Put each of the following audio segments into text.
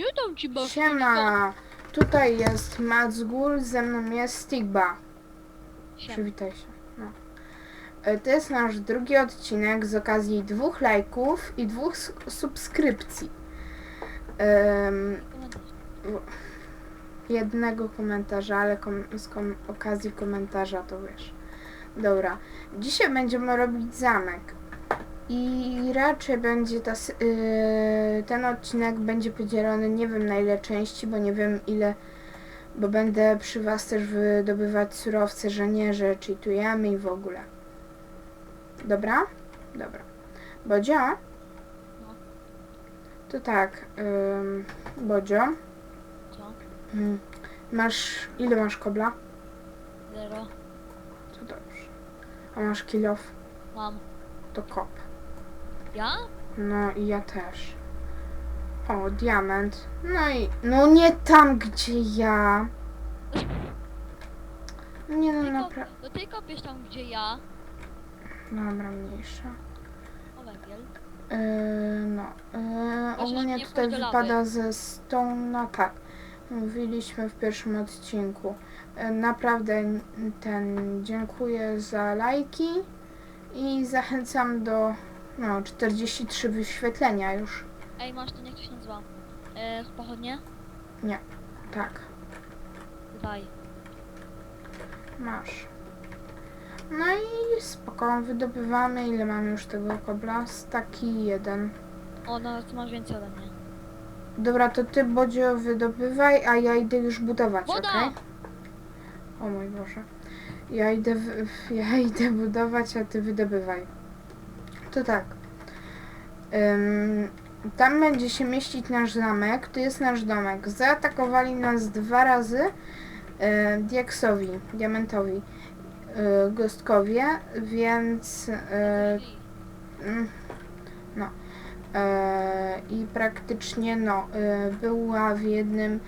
Nie dam ci Siema! Tutaj jest Macgul, ze mną jest Stigba. Przywitaj się. No. E, To jest nasz drugi odcinek z okazji dwóch lajków i dwóch s- subskrypcji. Em, jednego komentarza, ale kom z kom okazji komentarza to wiesz. Dobra. Dzisiaj będziemy robić zamek. I raczej będzie ta, yy, ten odcinek będzie podzielony nie wiem na ile części, bo nie wiem ile, bo będę przy was też wydobywać surowce, że nie, że cheatujemy i w ogóle. Dobra? Dobra. Bodzio? To tak, ym, Bodzio, Co? mm, masz, ile masz kobla? Zero. To dobrze. A masz kilof? Mam. To kop. Ja? No i ja też. O, diament. No i. No nie tam, gdzie ja. Nie no, Ty naprawdę. no ty kopiesz tam gdzie ja. Dobra, mniejsza. O węgiel. Yy, no. Yy, Możesz ogólnie mnie tutaj do wypada ze Stone. No tak. Mówiliśmy w pierwszym odcinku. Yy, naprawdę n- ten dziękuję za lajki i zachęcam do no 43 wyświetlenia już. Ej, masz ten jak to się nazywa? E, pochodnie? Tak. Daj. Masz. No i spoko, wydobywamy. Ile mamy już tego kobla? Taki jeden. O, no ty masz więcej ode mnie. Dobra, to ty, Bodzio, wydobywaj, a ja idę już budować, Woda! okej? O mój Boże. Ja idę, w, ja idę budować, a ty wydobywaj. To tak. Ym, tam będzie się mieścić nasz zamek. Tu jest nasz domek. Zaatakowali nas dwa razy y, Diaksowi, Diamentowi, y, Gostkowie, więc... Y, Mm, No. E, I praktycznie no, była w jednym.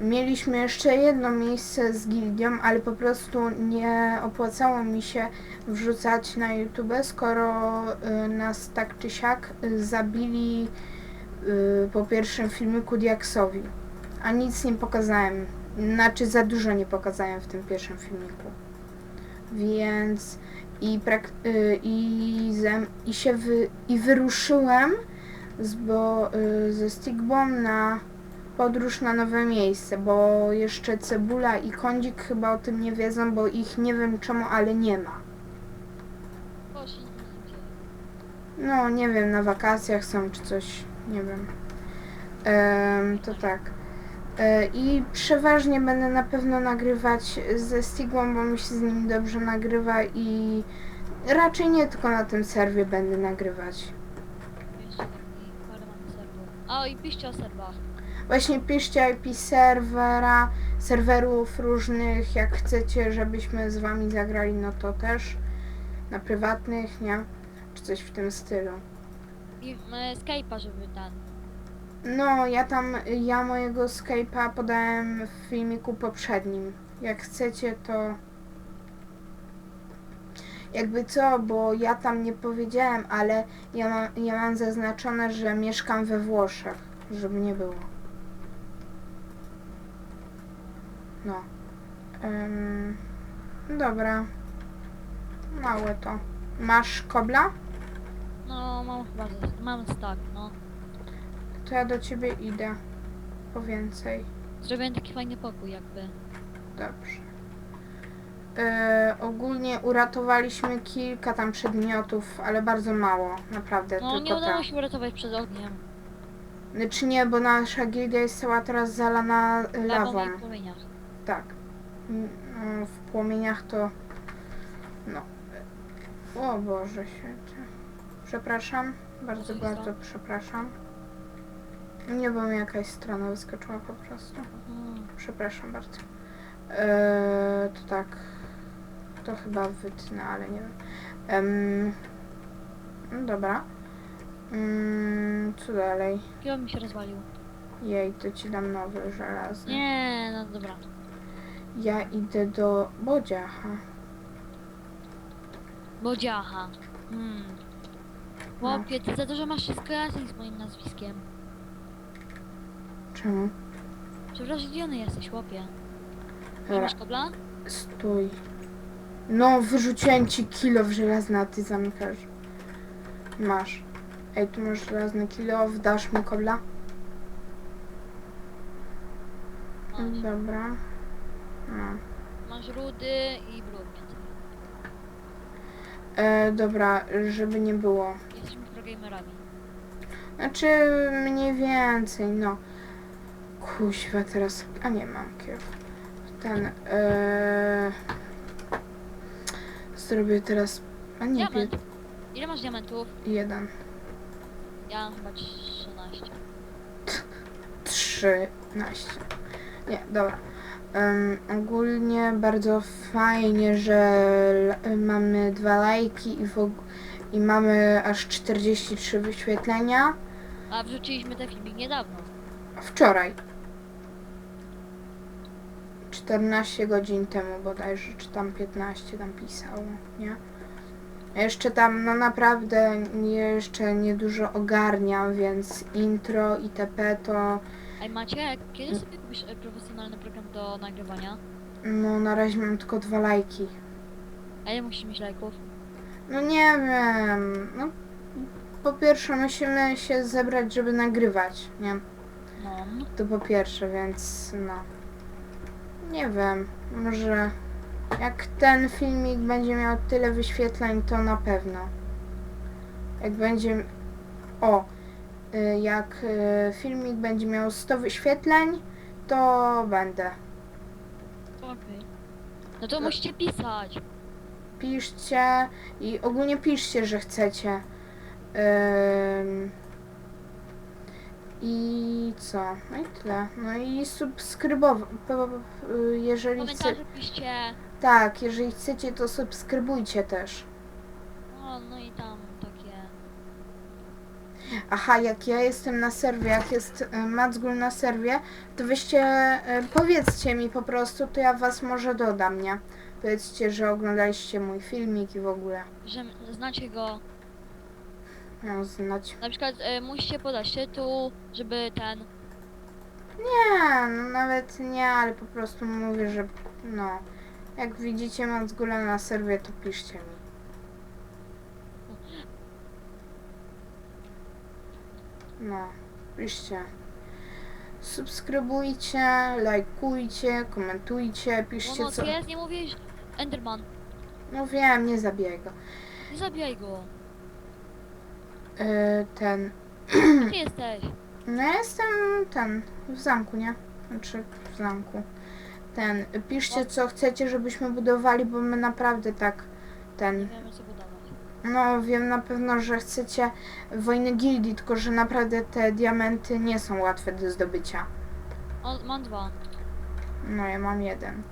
Mieliśmy jeszcze jedno miejsce z gildią, ale po prostu nie opłacało mi się wrzucać na YouTube, skoro e, nas tak czy siak e, zabili e, po pierwszym filmiku Diaksowi. A nic nie pokazałem. Znaczy za dużo nie pokazałem w tym pierwszym filmiku. Więc i, prak- y, i, zem, i się wy, i wyruszyłem z, bo, y, ze Stigbą na podróż na nowe miejsce, bo jeszcze Cebula i Kądzik chyba o tym nie wiedzą, bo ich nie wiem czemu, ale nie ma. No, nie wiem, na wakacjach są czy coś, nie wiem. Em, to tak. E, I przeważnie będę na pewno nagrywać ze Stigłą, bo mi się z nim dobrze nagrywa i raczej nie tylko na tym serwie będę nagrywać. A i piszcie o serwach. Właśnie piszcie IP serwera, serwerów różnych, jak chcecie, żebyśmy z wami zagrali, no to też na prywatnych, nie? Czy coś w tym stylu. I e, Skype'a, żeby ten. No, ja tam, ja mojego Skype'a podałem w filmiku poprzednim. Jak chcecie, to jakby co, bo ja tam nie powiedziałem, ale ja mam, ja mam zaznaczone, że mieszkam we Włoszech, żeby nie było. No. Ym, dobra. Małe to. Masz kobla? No, mam chyba, ze- mam stack, no. To ja do ciebie idę. Po więcej. Zrobiłem taki fajny pokój jakby. Dobrze. E, ogólnie uratowaliśmy kilka tam przedmiotów, ale bardzo mało, naprawdę, No, nie tylko udało się uratować przed ogniem. Znaczy nie, bo nasza gildia jest cała teraz zalana e, lawą. Lawą i płomieniach. Tak. Mm, no, W płomieniach to... No. O Boże święty. Przepraszam. Bardzo, bardzo przepraszam. Nie, bo mi jakaś strona wyskoczyła po prostu. Mhm. Przepraszam bardzo. Eee, to tak. To chyba wytnę, ale nie wiem. Em, no dobra. Mm, co dalej? Kiło mi się rozwalił. Jej, to ci dam nowy żelazny. Nie, no dobra. Ja idę do Bodziacha. Bodziacha. Hmm. No. Chłopie, ty za dużo masz skojarzeń z moim nazwiskiem. Czemu? Przewrażliwiony jesteś, chłopie. Nie Dobra, masz kobla? stój. No, wyrzuciłem ci kilo w żelazne, a ty zamykasz. Masz. Ej, tu masz żelazny kilo, dasz mi kobla? Dobra. No. Masz rudy i brud więcej. E, dobra, żeby nie było. Jesteśmy progamerami. Znaczy, mniej więcej, no. Kuźwa, teraz... A nie, mam kiew. Ten, e... Zrobię teraz... A nie, Diament. pie... Ile masz diamentów? jeden. Ja mam chyba 13. Trzynaście. Nie, dobra. Em, ogólnie bardzo fajnie, że mamy dwa lajki i, i mamy aż 43 wyświetlenia. A wrzuciliśmy ten filmik niedawno. Wczoraj. 14 godzin temu bodajże, czy tam 15 tam pisało, nie? Jeszcze tam, no naprawdę, jeszcze niedużo ogarniam, więc intro, itp. to, Ej Maciek, kiedy sobie kupisz e, profesjonalny program do nagrywania? no na razie mam tylko dwa lajki. A ile musisz mieć lajków? No nie wiem, no po pierwsze musimy się zebrać, żeby nagrywać, nie? No. To po pierwsze, więc no. Nie wiem, może jak ten filmik będzie miał tyle wyświetleń, to na pewno. Jak będzie. O! Y, Jak y, filmik będzie miał 100 wyświetleń, to będę. Okej. No to musicie pisać. Piszcie i ogólnie piszcie, że chcecie. Ym, I co? No i tyle. No i subskrybować. Jeżeli chce, Komentarze piszcie. tak, jeżeli chcecie, to subskrybujcie też. No, no i tam. Aha, jak ja jestem na serwie, jak jest y, Macgul na serwie, to wyście, y, powiedzcie mi po prostu, to ja was może dodam, nie? Powiedzcie, że oglądaliście mój filmik i w ogóle. Że znacie go. No, znać. Na przykład e, musicie podać tytuł, żeby ten. Nie, no nawet nie, ale po prostu mówię, że no. Jak widzicie Macgula na serwie, to piszcie mi. No, piszcie. Subskrybujcie, lajkujcie, komentujcie, piszcie No, co. no jest, nie mówisz. Enderman. No wiem, nie zabijaj go. Nie zabijaj go. Yy, ten. Gdzie ty jesteś? No ja jestem ten, w zamku, nie? Znaczy w zamku. Ten, piszcie co chcecie, żebyśmy budowali, bo my naprawdę tak Nie ten. wiemy co. No wiem na pewno, że chcecie wojny gildii, tylko że naprawdę te diamenty nie są łatwe do zdobycia. Mam dwa. No ja mam jeden.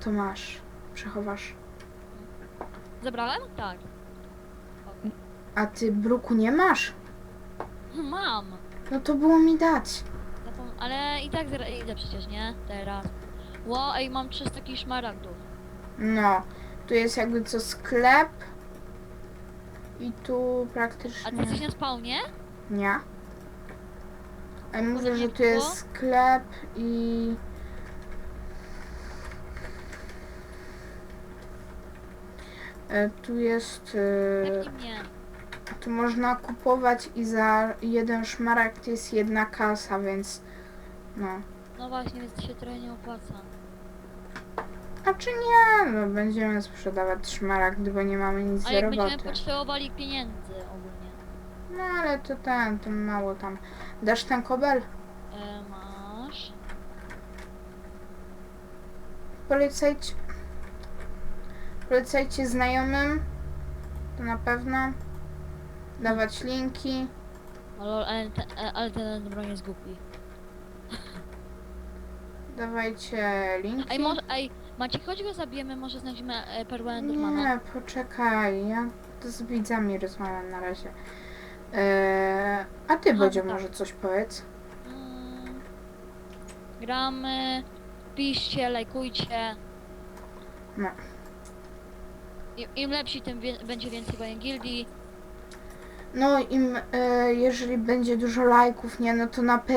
To masz. Przechowasz. Zebrałem? Tak. A ty bruku nie masz? Mam. No to było mi dać. Zapom- ale i tak idę przecież, nie? Teraz. Ło, ej, mam 300 takich szmaragdów. No. Tu jest jakby co sklep. I tu A ty praktycznie... jesteś na spawnie? Nie. A mówię, Może że tu jest sklep i... E, Tu jest... e, mnie. Tu można kupować i za jeden szmaragd jest jedna kasa, więc... No. No właśnie, więc się trochę nie opłaca. A czy nie? No będziemy sprzedawać szmaragdy, bo nie mamy nic A do jak będziemy roboty. potrzebowali pieniędzy ogólnie. No ale to ten, to mało tam. Dasz ten kobel? E, masz. Polecajcie. Polecajcie znajomym. To na pewno. Dawać linki. O lol, ale, te, e, ale ten broń jest głupi. Dawajcie linki. Ej, może, ej, Macie, chodź go zabijemy, może znajdziemy e, perłę Endermana. Nie, poczekaj. Ja to z widzami rozmawiam na razie. Eee, a ty, Aha, Bodzio, tak. może coś powiedz? Mm, gramy, piszcie, lajkujcie. No. Im, Im lepsi, tym wie, będzie więcej wojen gildii. No im, e, jeżeli będzie dużo lajków, nie, no to na pewno